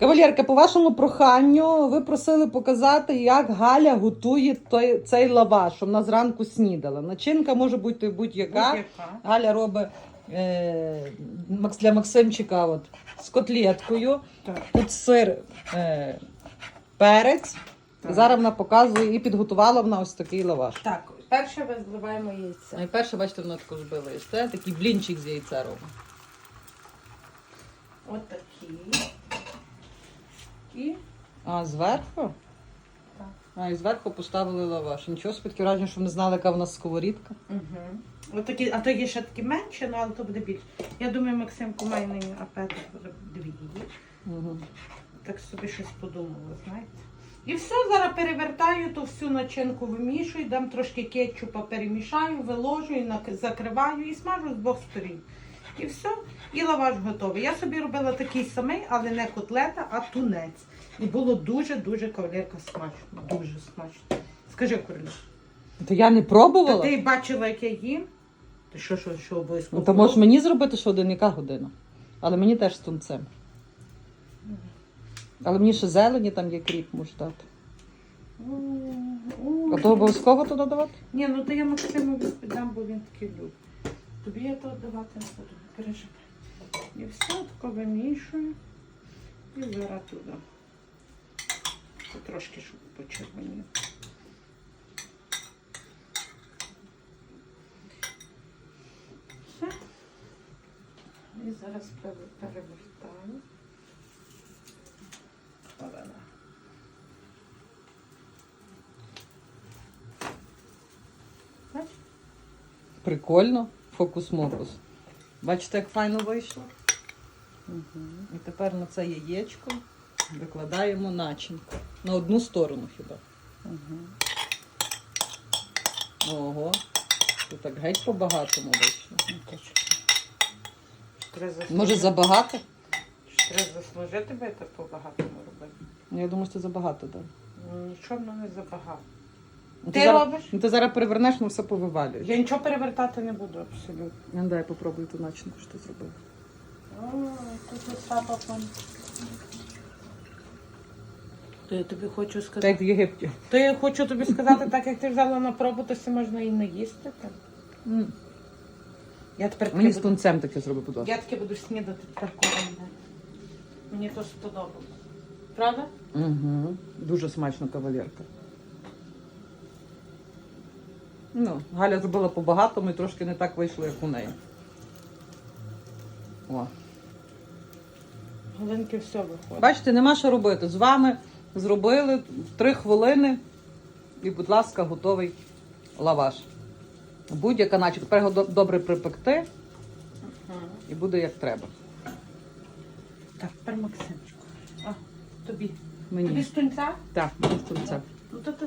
Кавалерка, по вашому проханню ви просили показати, як Галя готує той, цей лаваш, щоб вона зранку снідала. Начинка може бути будь-яка. Будь-яка. Галя робить е, Макс- для Максимчика от, з котлеткою. Так. Тут сир, е, перець. Так. Зараз вона показує і підготувала вона ось такий лаваш. Так, перше визливаємо яйця. Найперше, бачите, вона також збила їсте. Такий блінчик з яйця робить. От такі. І А зверху? Так. А, і зверху поставили лаваш. Нічого таке враження, що не знали, яка в нас сковорідка. Угу. Отакі, а то є ще такі менші, ну але то буде більше. Я думаю, Максимку має нині апетит буде дві. Угу. Так собі щось подумала, знаєте. І все, зараз перевертаю, то всю начинку вимішую, дам трошки кетчупа перемішаю, виложую, нак- закриваю і смажу з двох сторін. І все, і лаваш готовий. Я собі робила такий самий, але не котлета, а тунець. І було дуже-дуже кавалерка смачно. Дуже смачно. Скажи, Куриля, То я не та пробувала. ти бачила, як я їм? Ти що, що, що обов'язково? Ну, то можеш мені зробити що один, яка година. Але мені теж з тунцем. Але мені ще зелені там є кріп, може дати. М, м. А то обов'язково туди давати? Ні, ну то я Максиму віддам, бо він такий любить. Тобі я то давати не буду, переживай. І все тако вимішую. І зараз туди. Трошки, щоб почервонів. Все. І зараз перевертаю. Опана. Прикольно. Фокус-мокус. Бачите, як файно вийшло? Угу. І тепер на це яєчко викладаємо начинку. На одну сторону хіба. Угу. Ого. Тут так геть по-багатому вийшло. Може забагато? Треба заслужити би так по-багатому робити. Ну, Я думаю, що це забагато, так. Ну, Нічого не забагато. Ну, Ти зараз, робиш? Ну, ти зараз перевернеш, ну все повивалюєш. Я нічого перевертати не буду абсолютно. Ну, дай попробую ту начинку, що ти зробив. Ой, тут сапа пан. То я тобі хочу сказати. як в Єгипті. То я хочу тобі сказати, так як ти взяла на пробу, то все можна і не їсти. Так. М. Я тепер таки Мені з буду, тунцем таке зроби, будь ласка. я таки буду снідати коли Мені то сподобалось. Правда? Угу. Дуже смачно кавалерка. Ну, Галя зробила по-багатому і трошки не так вийшло, як у неї. О. Галинки все виходить. Бачите, нема що робити. З вами зробили в три хвилини і, будь ласка, готовий лаваш. Будь-яка начинка. Тепер його добре припекти і буде як треба. Так, тепер Максимчику. А, тобі. Тобі з тунця? Так, мені з тунцем. Ну то ти